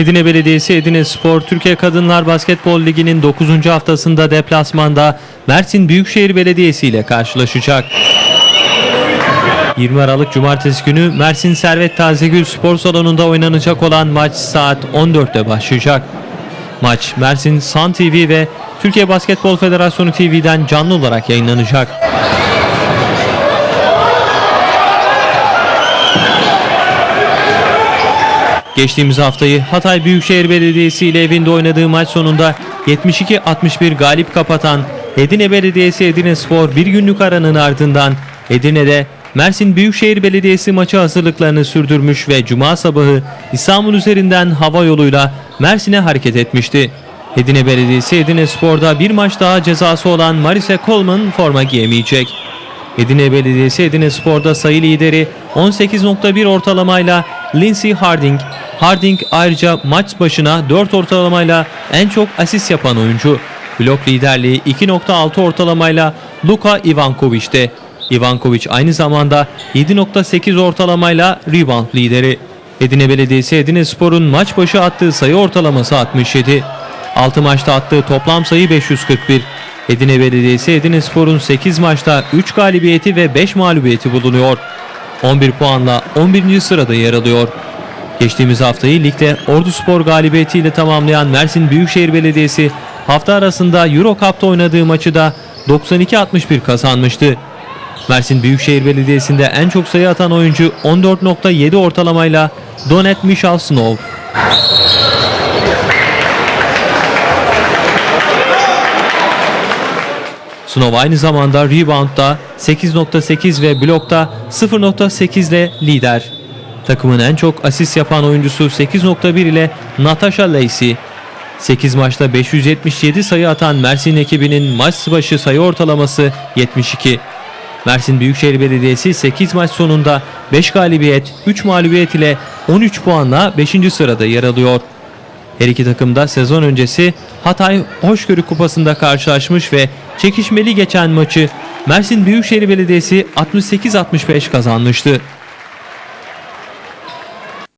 Edirne Belediyesi Edirne Spor Türkiye Kadınlar Basketbol Ligi'nin 9. haftasında deplasmanda Mersin Büyükşehir Belediyesi ile karşılaşacak. 20 Aralık Cumartesi günü Mersin Servet Tazegül Spor Salonu'nda oynanacak olan maç saat 14'te başlayacak. Maç Mersin Sun TV ve Türkiye Basketbol Federasyonu TV'den canlı olarak yayınlanacak. Geçtiğimiz haftayı Hatay Büyükşehir Belediyesi ile evinde oynadığı maç sonunda 72-61 galip kapatan Edirne Belediyesi Edirne Spor bir günlük aranın ardından Edirne'de Mersin Büyükşehir Belediyesi maçı hazırlıklarını sürdürmüş ve Cuma sabahı İstanbul üzerinden hava yoluyla Mersin'e hareket etmişti. Edirne Belediyesi Edirne Spor'da bir maç daha cezası olan Marise Coleman forma giyemeyecek. Edirne Belediyesi Edirne Spor'da sayı lideri 18.1 ortalamayla Lindsey Harding. Harding ayrıca maç başına 4 ortalamayla en çok asist yapan oyuncu. Blok liderliği 2.6 ortalamayla Luka Ivankovic'te. Ivankovic aynı zamanda 7.8 ortalamayla rebound lideri. Edirne Belediyesi Edirne Spor'un maç başı attığı sayı ortalaması 67. 6 maçta attığı toplam sayı 541. Edirne Belediyesi Edirne Spor'un 8 maçta 3 galibiyeti ve 5 mağlubiyeti bulunuyor. 11 puanla 11. sırada yer alıyor. Geçtiğimiz haftayı ligde Ordu Spor galibiyetiyle tamamlayan Mersin Büyükşehir Belediyesi hafta arasında Euro Cup'ta oynadığı maçı da 92-61 kazanmıştı. Mersin Büyükşehir Belediyesi'nde en çok sayı atan oyuncu 14.7 ortalamayla Donet Michal Snow aynı zamanda reboundda 8.8 ve blokta 0.8 ile lider. Takımın en çok asist yapan oyuncusu 8.1 ile Natasha Lacey. 8 maçta 577 sayı atan Mersin ekibinin maç başı sayı ortalaması 72. Mersin Büyükşehir Belediyesi 8 maç sonunda 5 galibiyet, 3 mağlubiyet ile 13 puanla 5. sırada yer alıyor. Her iki takım da sezon öncesi Hatay Hoşgörü Kupası'nda karşılaşmış ve çekişmeli geçen maçı Mersin Büyükşehir Belediyesi 68-65 kazanmıştı.